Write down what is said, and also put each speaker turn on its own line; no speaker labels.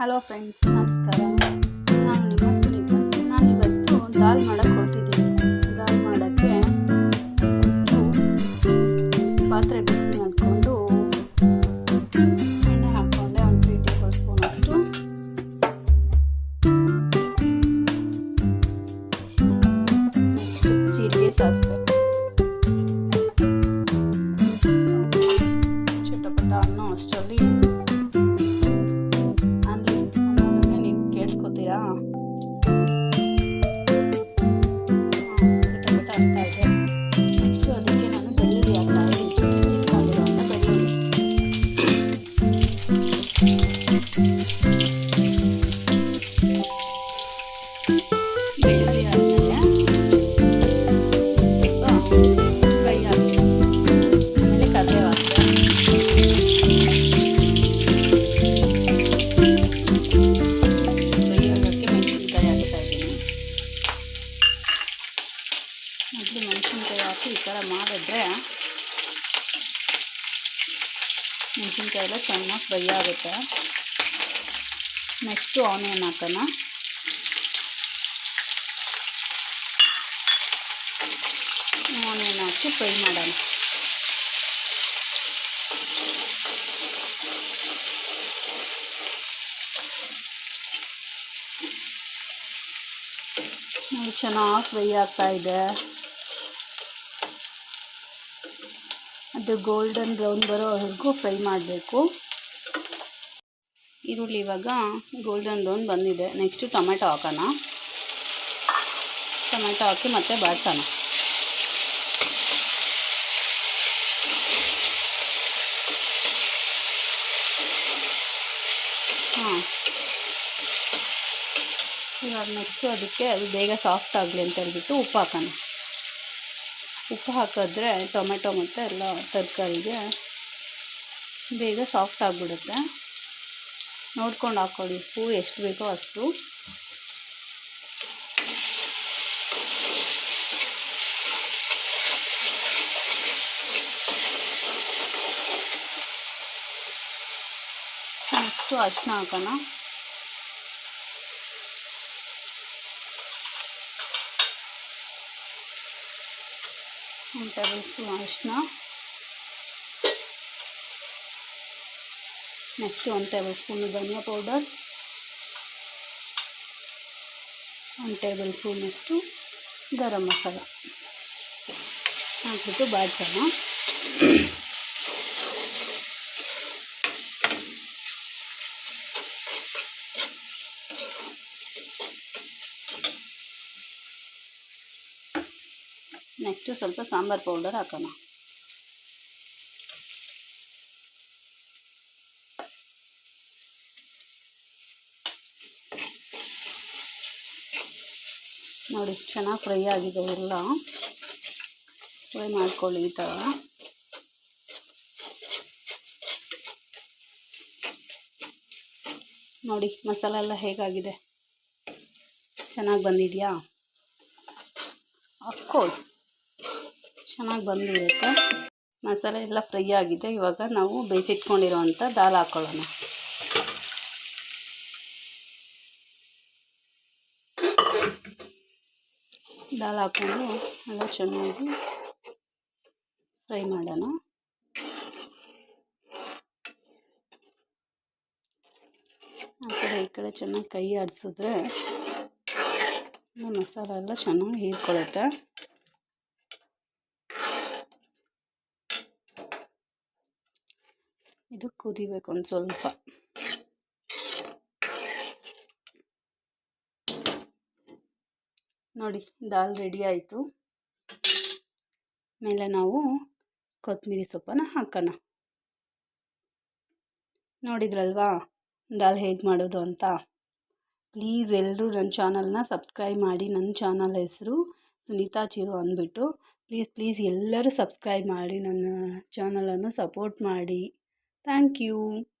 Hello friends ನಮಸ್ಕಾರ. ನಾನು ನಿಮ್ಮ ಸುನೀತಾ ನಾನಿವತ್ತು ದಾಲ್ ಮಾಡೋಕ್ಕೆ ಮೆಣಸಿನ್ಕಾಯಿ ಎಲ್ಲ ಚೆನ್ನಾಗಿ ಫ್ರೈ ಆಗುತ್ತೆ. ನೆಕ್ಸ್ಟು ಆನಿಯನ್ ಹಾಕೋಣ. ಆನಿಯನ್ ಹಾಕಿ ಫ್ರೈ ಮಾಡೋಣ. ಚೆನ್ನಾಗಿ ಫ್ರೈ ಆಗ್ತಾ ಇದೆ. ಅದು ಗೋಲ್ಡನ್ ಬ್ರೌನ್ ಬರೋವರೆಗೂ ಫ್ರೈ ಮಾಡಬೇಕು. ಈರುಳ್ಳಿ ಇವಾಗ ಗೋಲ್ಡನ್ ಬ್ರೌನ್ ಬಂದಿದೆ. ನೆಕ್ಸ್ಟು ಟೊಮೆಟೊ ಹಾಕೋಣ. ಟೊಮೆಟೊ ಹಾಕಿ ಮತ್ತೆ ಬಾಡ್ಸೋಣ. ಹಾಂ. ಇವಾಗ ನೆಕ್ಸ್ಟು ಅದಕ್ಕೆ ಅದು ಬೇಗ ಸಾಫ್ಟ್ ಆಗಲಿ ಅಂತ ಹೇಳ್ಬಿಟ್ಟು ಉಪ್ಪು ಹಾಕೋಣ. ಉಪ್ಪು ಹಾಕಿದ್ರೆ ಟೊಮೆಟೊ ಮತ್ತು ಎಲ್ಲ ತರಕಾರಿಗೆ ಬೇಗ ಸಾಫ್ಟ್ ಆಗಿಬಿಡುತ್ತೆ. ನೋಡ್ಕೊಂಡು ಹಾಕ್ಕೊಳ್ಳಿ ಉಪ್ಪು ಎಷ್ಟು ಬೇಕೋ ಅಷ್ಟು. ನೆಕ್ಸ್ಟು ಅಷ್ಟು ಹಾಕೋಣ. ಒಂದು ಟೇಬಲ್ ಸ್ಪೂನ್ ಅರಿಶಿನ ನೆಕ್ಸ್ಟ್ ಒಂದು ಟೇಬಲ್ ಸ್ಪೂನು ಧನಿಯಾ ಪೌಡರ್ ಒಂದು ಟೇಬಲ್ ಸ್ಪೂನಷ್ಟು ಗರಂ ಮಸಾಲ ಹಾಕ್ಬಿಟ್ಟು ಬಾಡ್ಸೋಣ ನೆಕ್ಸ್ಟು ಸ್ವಲ್ಪ ಸಾಂಬಾರು ಪೌಡರ್ ಹಾಕೋಣ. ನೋಡಿ, ಚೆನ್ನಾಗಿ ಫ್ರೈ ಆಗಿದೆ ಎಲ್ಲ. ಫ್ರೈ ಮಾಡ್ಕೊಳ್ಳಿ ಈ ಥರ. ನೋಡಿ, ಮಸಾಲೆ ಎಲ್ಲ ಹೇಗಾಗಿದೆ? ಚೆನ್ನಾಗಿ ಬಂದಿದೆಯಾ? ಅಫ್ಕೋರ್ಸ್ ಚೆನ್ನಾಗಿ ಬಂದಿರುತ್ತೆ. ಮಸಾಲೆ ಎಲ್ಲ ಫ್ರೈ ಆಗಿದೆ. ಇವಾಗ ನಾವು ಬೇಯಿಸಿಟ್ಕೊಂಡಿರೋವಂಥ ದಾಲ್ ಹಾಕ್ಕೊಳ್ಳೋಣ ದಾಲ್ ಹಾಕ್ಕೊಂಡು ಎಲ್ಲ ಚೆನ್ನಾಗಿ ಫ್ರೈ ಮಾಡೋಣ. ಆ ಕಡೆ ಈ ಕಡೆ ಚೆನ್ನಾಗಿ ಕೈ ಆಡಿಸಿದ್ರೆ ಮಸಾಲೆ ಎಲ್ಲ ಚೆನ್ನಾಗಿ ಹೀರ್ಕೊಳ್ಳುತ್ತೆ. ಇದು ಕುದಿಬೇಕು ಒಂದು ಸ್ವಲ್ಪ. ನೋಡಿ, ದಾಲ್ ರೆಡಿ ಆಯಿತು. ಮೇಲೆ ನಾವು ಕೊತ್ತಂಬರಿ ಸೊಪ್ಪನ್ನು ಹಾಕೋಣ. ನೋಡಿದ್ರಲ್ವಾ ದಾಲ್ ಹೇಗೆ ಮಾಡೋದು ಅಂತ? ಪ್ಲೀಸ್ ಎಲ್ಲರೂ ನನ್ನ ಚಾನಲ್ನ ಸಬ್ಸ್ಕ್ರೈಬ್ ಮಾಡಿ. ನನ್ನ ಚಾನಲ್ ಹೆಸರು ಸುನೀತಾ ಚಿರು ಅಂದ್ಬಿಟ್ಟು ಪ್ಲೀಸ್ ಪ್ಲೀಸ್ ಎಲ್ಲರೂ ಸಬ್ಸ್ಕ್ರೈಬ್ ಮಾಡಿ. ನನ್ನ ಚಾನಲನ್ನು ಸಪೋರ್ಟ್ ಮಾಡಿ. Thank you.